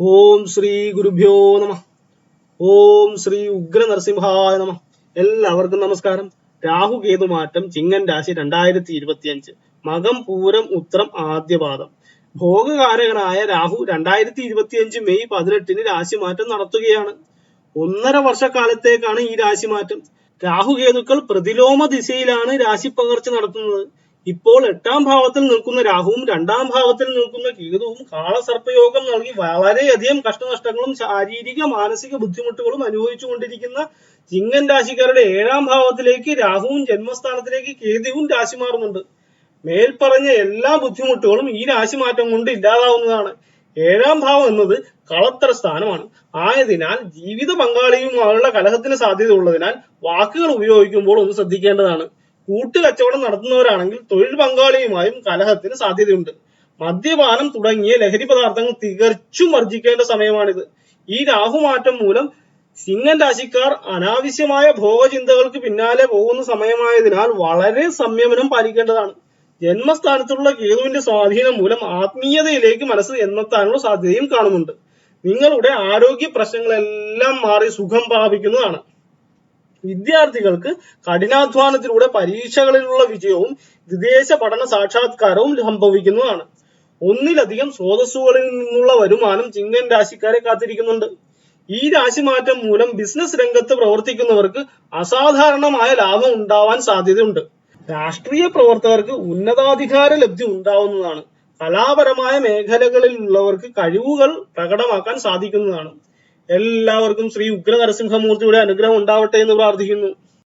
ഓം ശ്രീ ഗുരുഭ്യോ നമ. ഓം ശ്രീ ഉഗ്ര നരസിംഹായ നമ. എല്ലാവർക്കും നമസ്കാരം. രാഹു കേതു മാറ്റം ചിങ്ങൻ രാശി രണ്ടായിരത്തി ഇരുപത്തിയഞ്ച് മകം പൂരം ഉത്രം ആദ്യപാദം. ഭോഗകാരകനായ രാഹു രണ്ടായിരത്തി ഇരുപത്തിയഞ്ച് മെയ് പതിനെട്ടിന് രാശിമാറ്റം നടത്തുകയാണ്. ഒന്നര വർഷക്കാലത്തേക്കാണ് ഈ രാശിമാറ്റം. രാഹുകേതുക്കൾ പ്രതിലോമ ദിശയിലാണ് രാശി പകർച്ച നടത്തുന്നത്. ഇപ്പോൾ എട്ടാം ഭാവത്തിൽ നിൽക്കുന്ന രാഹുവും രണ്ടാം ഭാവത്തിൽ നിൽക്കുന്ന കേതുവും കാളസർപ്പയോഗം നൽകി വളരെയധികം കഷ്ടനഷ്ടങ്ങളും ശാരീരിക മാനസിക ബുദ്ധിമുട്ടുകളും അനുഭവിച്ചുകൊണ്ടിരിക്കുന്ന ചിങ്ങൻ രാശിക്കാരുടെ ഏഴാം ഭാവത്തിലേക്ക് രാഹുവും ജന്മസ്ഥാനത്തിലേക്ക് കേതുവും രാശി മാറുന്നുണ്ട്. മേൽപ്പറഞ്ഞ എല്ലാ ബുദ്ധിമുട്ടുകളും ഈ രാശി മാറ്റം കൊണ്ട് ഇല്ലാതാവുന്നതാണ്. ഏഴാം ഭാവം എന്നത് കളത്ര സ്ഥാനമാണ്. ആയതിനാൽ ജീവിത പങ്കാളിയുമായുള്ള കലഹത്തിന് സാധ്യത ഉള്ളതിനാൽ വാക്കുകൾ ഉപയോഗിക്കുമ്പോൾ ഒന്ന് ശ്രദ്ധിക്കേണ്ടതാണ്. കൂട്ടുകച്ചവടം നടത്തുന്നവരാണെങ്കിൽ തൊഴിൽ പങ്കാളിയുമായും കലഹത്തിന് സാധ്യതയുണ്ട്. മദ്യപാനം തുടങ്ങിയ ലഹരി പദാർത്ഥങ്ങൾ തികച്ചും വർജിക്കേണ്ട സമയമാണിത്. ഈ രാഹുമാറ്റം മൂലം സിംഗൻ രാശിക്കാർ അനാവശ്യമായ ഭോഗചിന്തകൾക്ക് പിന്നാലെ പോകുന്ന സമയമായതിനാൽ വളരെ സംയമനം പാലിക്കേണ്ടതാണ്. ജന്മസ്ഥാനത്തുള്ള കേതുവിന്റെ സ്വാധീനം മൂലം ആത്മീയതയിലേക്ക് മനസ്സ് എന്നെത്താനുള്ള സാധ്യതയും കാണുന്നുണ്ട്. നിങ്ങളുടെ ആരോഗ്യ പ്രശ്നങ്ങളെല്ലാം മാറി സുഖം പ്രാപിക്കുന്നതാണ്. വിദ്യാർത്ഥികൾക്ക് കഠിനാധ്വാനത്തിലൂടെ പരീക്ഷകളിലുള്ള വിജയവും വിദേശ പഠന സാക്ഷാത്കാരവും സംഭവിക്കുന്നതാണ്. ഒന്നിലധികം സ്രോതസ്സുകളിൽ നിന്നുള്ള വരുമാനം ചിങ്ങൻ രാശിക്കാരെ കാത്തിരിക്കുന്നുണ്ട്. ഈ രാശിമാറ്റം മൂലം ബിസിനസ് രംഗത്ത് പ്രവർത്തിക്കുന്നവർക്ക് അസാധാരണമായ ലാഭം ഉണ്ടാവാൻ സാധ്യതയുണ്ട്. രാഷ്ട്രീയ പ്രവർത്തകർക്ക് ഉന്നതാധികാര ലബ്ധി ഉണ്ടാവുന്നതാണ്. കലാപരമായ മേഖലകളിലുള്ളവർക്ക് കഴിവുകൾ പ്രകടമാക്കാൻ സാധിക്കുന്നതാണ്. എല്ലാവർക്കും ശ്രീ ഉഗ്ര നരസിംഹമൂർത്തിയുടെ അനുഗ്രഹം ഉണ്ടാവട്ടെ എന്ന് പ്രാർത്ഥിക്കുന്നു.